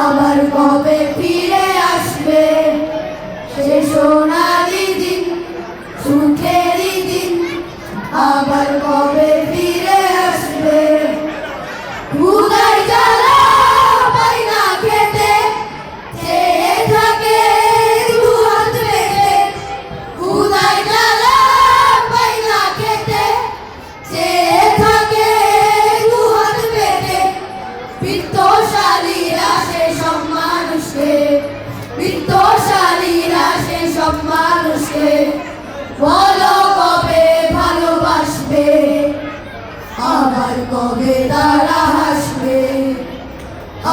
আবার কবে বৃত্তশালীরা সে সব মানুষকে বলো কবে ভালোবাসবে? আবার কবে তারা হাসবে?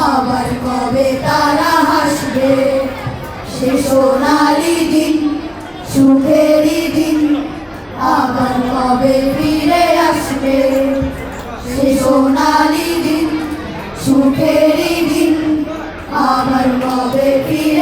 আবার কবে তারা হাসবে? সে সোনালি দিন, সুখেরই দিন। আবার কবে ফিরে আসবে? সে সোনালি দিন, সুখেরই দিন। আবার কবে ফিরে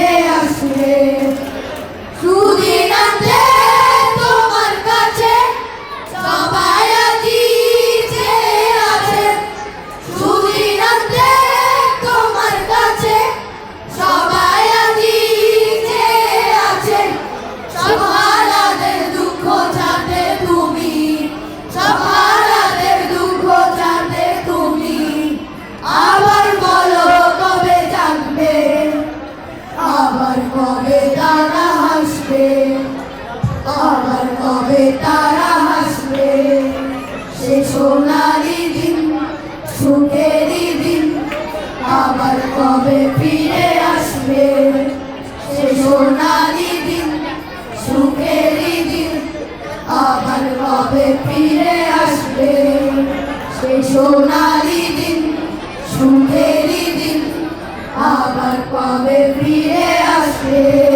তারা হাসবে সে সোনালি দিন, সুখেরই দিন, আবার কবে ফিরে আসবে? সে সোনালি দিন, সুখেরই দিন, আবার কবে ফিরে আসবে? সে সোনালি দিন, সুখেরই দিন, আবার কবে ফিরে আসবে?